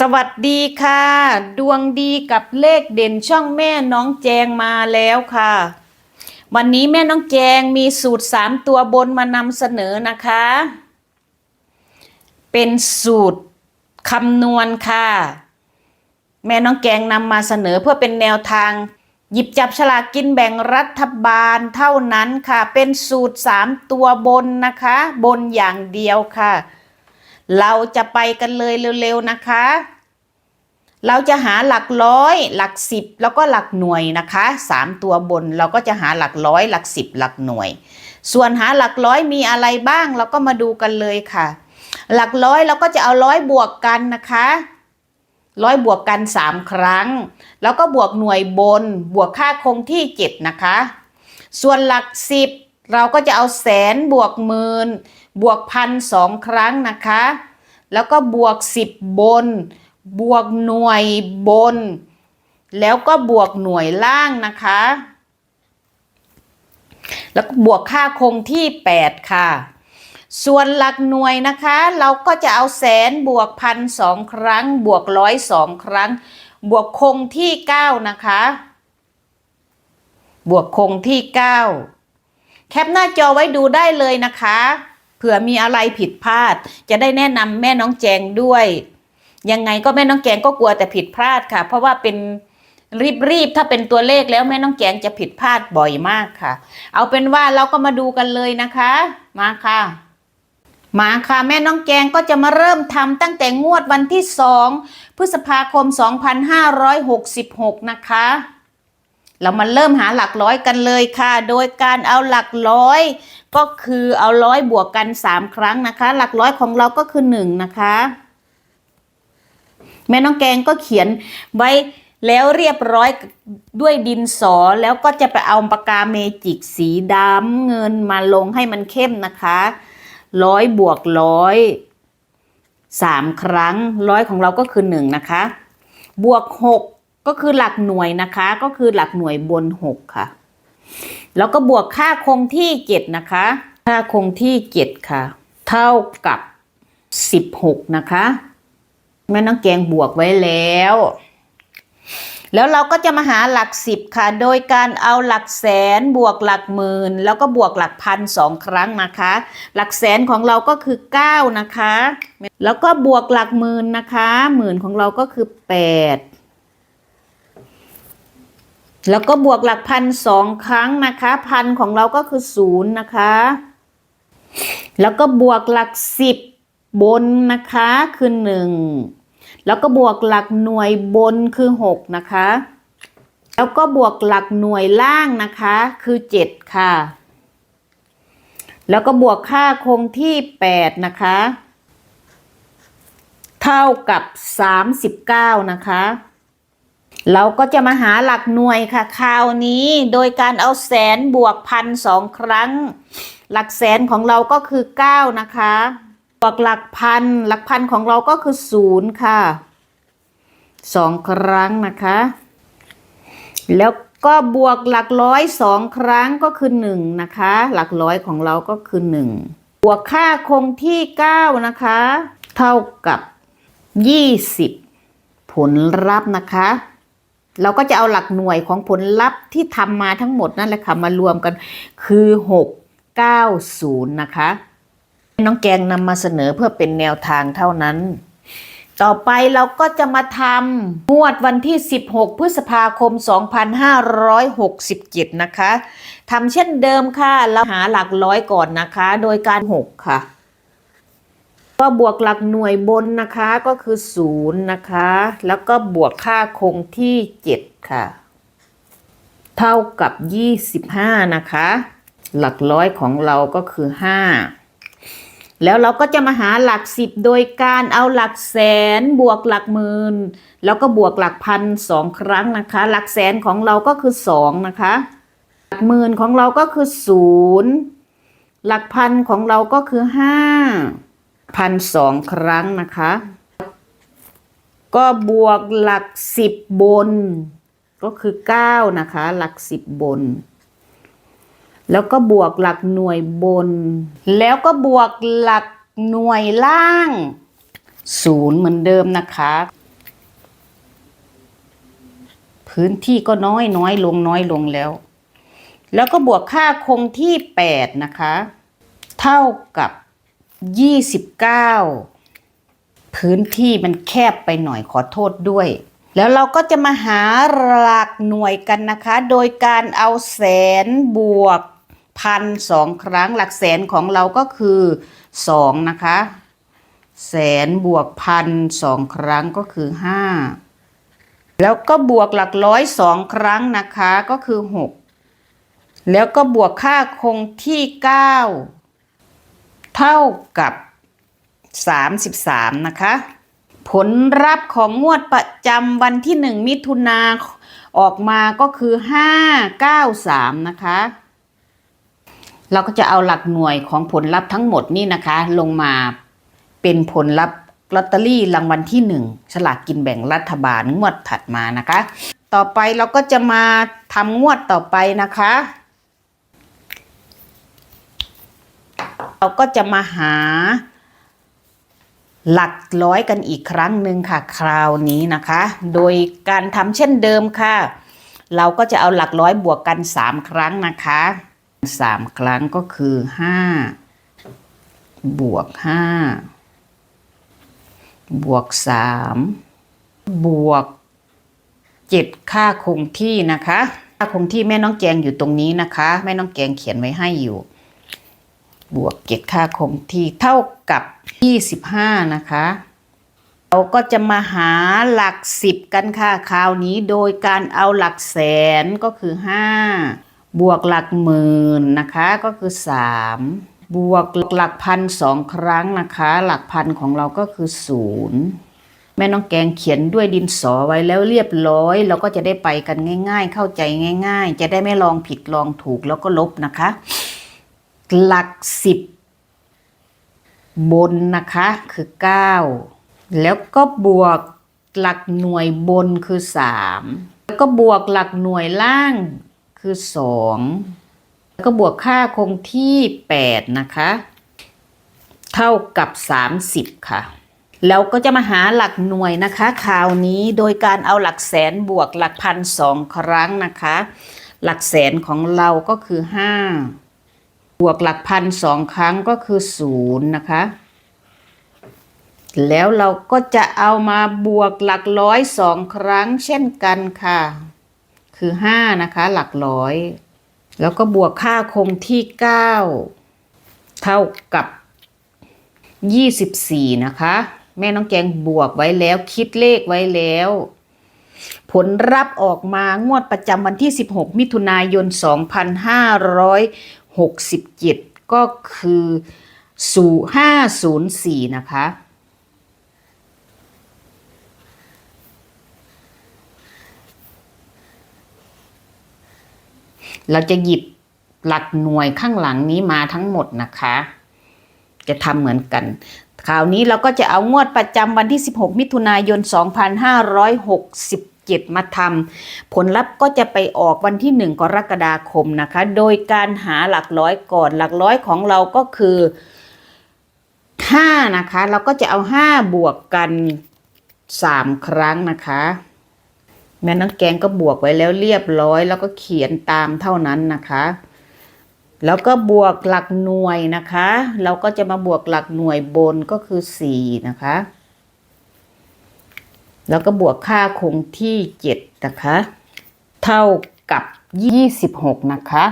สวัสดีค่ะ ดวงดีกับเลขเด่นช่องแม่น้องแจงมาแล้วค่ะ วันนี้แม่น้องแจงมีสูตรสามตัวบนมานำเสนอนะคะ เป็นสูตรคำนวณค่ะ แม่น้องแกงนำมาเสนอเพื่อเป็นแนวทาง หยิบจับฉลากกินแบ่งรัฐบาลเท่านั้นค่ะ เป็นสูตรสามตัวบนนะคะ บนอย่างเดียวค่ะเราจะไปกันเลยเร็วๆนะคะ เราจะหาหลักร้อย หลักสิบแล้วก็หลักหน่วยนะคะสามตัวบนเราก็จะหาหลักร้อย หลักสิบหลักหน่วย ส่วนหาหลักร้อยมีอะไรบ้างเราก็มาดูกันเลยค่ะ หลักร้อยเราก็จะเอาร้อยบวกกันนะคะร้อยบวกกันสามครั้ง แล้วก็บวกหน่วยบน บวกค่าคงที่เจ็ดนะคะ ส่วนหลักสิบเราก็จะเอาแสนบวกหมื่นบวกพันสองครั้งนะคะ แล้วก็บวกสิบบน บวกหน่วยบน แล้วก็บวกหน่วยล่างนะคะ แล้วก็บวกค่าคงที่ 8 ค่ะ ส่วนหลักหน่วยนะคะ เราก็จะเอาแสนบวกพันสองครั้ง บวกร้อยสองครั้ง บวกคงที่ 9 นะคะ บวกคงที่ 9 แคปหน้าจอไว้ดูได้เลยนะคะ เผื่อมีอะไรผิดพลาด จะได้แนะนำแม่น้องแจงด้วย ยังไงก็แม่น้องแกงก็กลัวแต่ผิดพลาดค่ะ เพราะว่าเป็นรีบๆถ้าเป็นตัวเลขแล้วแม่น้องแกงจะผิดพลาดบ่อยมากค่ะ เอาเป็นว่าเราก็มาดูกันเลยนะคะ มาค่ะ มาค่ะ แม่น้องแกงก็จะมาเริ่มทำตั้งแต่งวดวันที่สองพฤษภาคม 2566 นะคะ เรามาเริ่มหาหลักร้อยกันเลยค่ะ โดยการเอาหลักร้อย ก็คือเอาร้อยบวกกัน 3 ครั้งนะคะ หลักร้อยของเราก็คือ 1 นะคะ แม่น้องแกงก็เขียนไว้แล้วเรียบร้อยด้วยดินสอแล้วก็จะไปเอาปากกาเมจิกสีดำเงินมาลงให้มันเข้มนะคะร้อยบวกร้อยสามครั้งร้อยของเราก็คือหนึ่งนะคะ บวกหกก็คือหลักหน่วยนะคะ ก็คือหลักหน่วยบนหกค่ะ แล้วก็บวกค่าคงที่เจ็ดนะคะ ค่าคงที่เจ็ดค่ะ เท่ากับสิบหกนะคะ แม่น้องแกงบวกไว้แล้ว แล้วเราก็จะมาหาหลักสิบค่ะ โดยการเอาหลักแสนบวกหลักหมื่น แล้วก็บวกหลักพันสองครั้งนะคะ หลักแสนของเราก็คือเก้านะคะ แล้วก็บวกหลักหมื่นนะคะหมื่นของเราก็คือแปดแล้วก็บวกหลักพันสองครั้งนะคะพันของเราก็คือศูนย์นะคะ แล้วก็บวกหลักสิบบนนะคะคือหนึ่ง แล้วก็บวกหลักหน่วยบนคือหกนะคะ แล้วก็บวกหลักหน่วยล่างนะคะคือเจ็ดค่ะ แล้วก็บวกค่าคงที่แปดนะคะ เท่ากับสามสิบเก้านะคะ เราก็จะมาหาหลักหน่วยค่ะ คราวนี้โดยการเอาแสนบวกพันสองครั้ง หลักแสนของเราก็คือเก้านะคะ บวกหลักพัน หลักพันของเราก็คือศูนย์ค่ะสองครั้งนะคะ แล้วก็บวกหลักร้อยสองครั้งก็คือหนึ่งนะคะ หลักร้อยของเราก็คือหนึ่งบวกค่าคงที่เก้านะคะ เท่ากับยี่สิบผลลัพธ์นะคะ เราก็จะเอาหลักหน่วยของผลลัพธ์ที่ทำมาทั้งหมดนั่นแหละค่ะมารวมกันคือหกเก้าศูนย์นะคะ น้องแกงนำมาเสนอเพื่อเป็นแนวทางเท่านั้น ต่อไปเราก็จะมาทำงวดวันที่ 16 พฤษภาคม 2567 นะคะทำเช่นเดิมค่ะ เราหาหลักร้อยก่อนนะคะ โดยการ 6 ค่ะ ก็บวกหลักหน่วยบนนะคะก็คือ 0 นะคะ แล้วก็บวกค่าคงที่ 7 ค่ะ เท่ากับ 25 นะคะ หลักร้อยของเราก็คือ 5 แล้วเราก็จะมาหาหลักสิบโดยการเอาหลักแสนบวกหลักหมื่นแล้วก็บวกหลักพันสองครั้งนะคะ หลักแสนของเราก็คือสองนะคะ หลักหมื่นของเราก็คือศูนย์หลักพันของเราก็คือห้าพันสองครั้งนะคะ ก็บวกหลักสิบบน ก็คือเก้านะคะ หลักสิบบน แล้วก็บวกหลักหน่วยบน แล้วก็บวกหลักหน่วยล่างศูนย์เหมือนเดิมนะคะ พื้นที่ก็น้อยน้อยลงน้อยลงแล้ว แล้วก็บวกค่าคงที่แปดนะคะ เท่ากับยี่สิบเก้าพื้นที่มันแคบไปหน่อยขอโทษด้วย แล้วเราก็จะมาหาหลักหน่วยกันนะคะ โดยการเอาแสนบวก พันสองครั้งหลักแสนของเราก็คือสองนะคะ แสนบวกพันสองครั้งก็คือห้าแล้วก็บวกหลักร้อยสองครั้งนะคะก็คือหกแล้วก็บวกค่าคงที่เก้าเท่ากับสามสิบสามนะคะ ผลลัพธ์ของงวดประจำวันที่หนึ่งมิถุนาออกมาก็คือห้าเก้าสามนะคะ เราก็จะเอาหลักหน่วยของผลลัพธ์ทั้งหมดนี่นะคะ ลงมาเป็นผลลัพธ์ลอตเตอรี่รางวัลที่หนึ่งฉลากกินแบ่งรัฐบาลงวดถัดมานะคะ ต่อไปเราก็จะมาทำงวดต่อไปนะคะ เราก็จะมาหาหลักร้อยกันอีกครั้งหนึ่งค่ะคราวนี้นะคะ โดยการทำเช่นเดิมค่ะ เราก็จะเอาหลักร้อยบวกกันสามครั้งนะคะ สามครั้งก็คือห้าบวกห้าบวกสามบวกเจ็ดค่าคงที่นะคะค่าคงที่แม่น้องแจงอยู่ตรงนี้นะคะ แม่น้องแจงเขียนไว้ให้อยู่ บวกเจ็ดค่าคงที่เท่ากับยี่สิบห้านะคะ เราก็จะมาหาหลักสิบกันค่ะคราวนี้โดยการเอาหลักแสนก็คือห้า บวกหลักหมื่นนะคะก็คือสามบวกหลักพันสองครั้งนะคะ หลักพันของเราก็คือศูนย์แม่น้องแกงเขียนด้วยดินสอไว้แล้วเรียบร้อย เราก็จะได้ไปกันง่าย ๆ เข้าใจง่าย ๆ จะได้ไม่ลองผิดลองถูกแล้วก็ลบนะคะ หลักสิบบนนะคะคือ 9 แล้วก็บวกหลักหน่วยบนคือ 3 แล้วก็บวกหลักหน่วยล่าง คือ 2 แล้วก็บวกค่าคงที่ 8 นะคะ เท่ากับ 30 ค่ะ แล้วก็จะมาหาหลักหน่วยนะคะคราวนี้โดยการเอาหลักแสนบวกหลักพันสองครั้งนะคะ หลักแสนของเราก็คือ 5 บวกหลักพันสองครั้งก็คือศูนย์นะคะแล้วเราก็จะเอามาบวกหลักร้อยสองครั้งเช่นกันค่ะ คือห้านะคะ หลักร้อย แล้วก็บวกค่าคงที่เก้าเท่ากับยี่สิบสี่นะคะ แม่น้องแกงบวกไว้แล้วคิดเลขไว้แล้ว ผลรับออกมางวดประจำวันที่ 16 มิถุนายน 2567 ก็คือ 504 นะคะ เราจะหยิบหลักหน่วยข้างหลังนี้มาทั้งหมดนะคะ จะทำเหมือนกัน คราวนี้เราก็จะเอางวดประจำวันที่ 16 มิถุนายน 2567 มาทำผลลัพธ์ก็จะไปออกวันที่ 1 กรกฎาคมนะคะ โดยการหาหลักร้อยก่อนหลักร้อยของเราก็คือ 5 นะคะ เราก็จะเอา 5 บวกกัน 3 ครั้งนะคะ แม่น้องแกงก็บวกไว้แล้วเรียบร้อย แล้วก็เขียนตามเท่านั้นนะคะ แล้วก็บวกหลักหน่วยนะคะ เราก็จะมาบวกหลักหน่วยบนก็คือ 4 นะคะ แล้วก็บวกค่าคงที่ 7 นะคะ เท่ากับ 26 นะคะ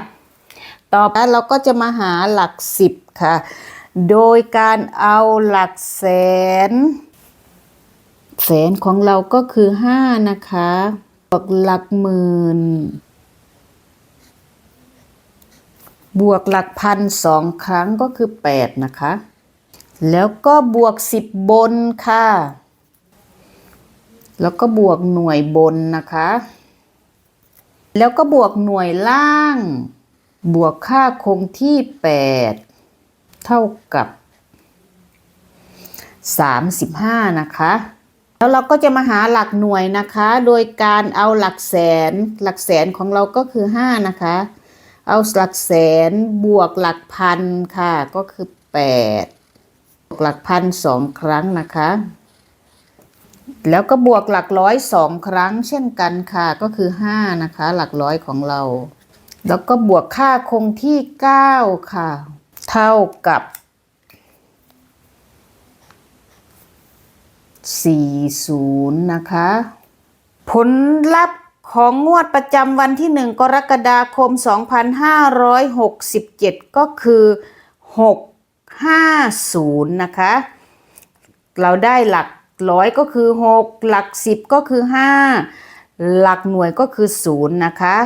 ต่อไปเราก็จะมาหาหลัก 10 ค่ะ โดยการเอาหลักแสน แสนของเราก็คือ5นะคะบวกหลักหมื่น บวกหลักพันสองครั้งก็คือ8นะคะ แล้วก็บวก10บนค่ะ แล้วก็บวกหน่วยบนนะคะ แล้วก็บวกหน่วยล่าง บวกค่าคงที่8เท่ากับ35นะคะ แล้วเราก็จะมาหาหลักหน่วยนะคะ โดยการเอาหลักแสน หลักแสนของเราก็คือ 5 นะคะ เอาหลักแสนบวกหลักพันค่ะ ก็คือ 8 บวกหลักพันสองครั้งนะคะ แล้วก็บวกหลักร้อยสองครั้ง เช่นกันค่ะ ก็คือห้านะคะ หลักร้อยของเรา แล้วก็บวกค่าคงที่เก้าค่ะ เท่ากับ 40 นะคะ ผลลัพธ์ของงวดประจำวันที่ 1 กรกฎาคม 2567 ก็คือ 650 นะคะ เราได้หลักร้อยก็คือ 6 หลัก 10 ก็คือ 5 หลักหน่วยก็คือ 0 นะคะ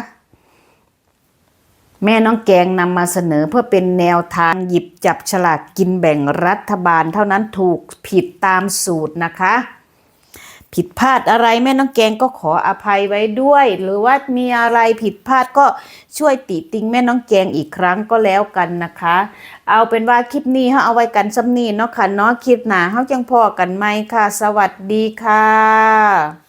แม่น้องแกงนำมาเสนอเพื่อเป็นแนวทางหยิบจับฉลากกินแบ่งรัฐบาล เท่านั้นถูกผิดตามสูตรนะคะ ผิดพลาดอะไรแม่น้องแกงก็ขออภัยไว้ด้วย หรือว่ามีอะไรผิดพลาดก็ช่วยติติงแม่น้องแกงอีกครั้งก็แล้วกันนะคะ เอาเป็นว่าคลิปนี้เขาเอาไว้กันสำนีเนาะค่ะเนาะคลิปหนาเขาจังพอกันไหมค่ะ สวัสดีค่ะ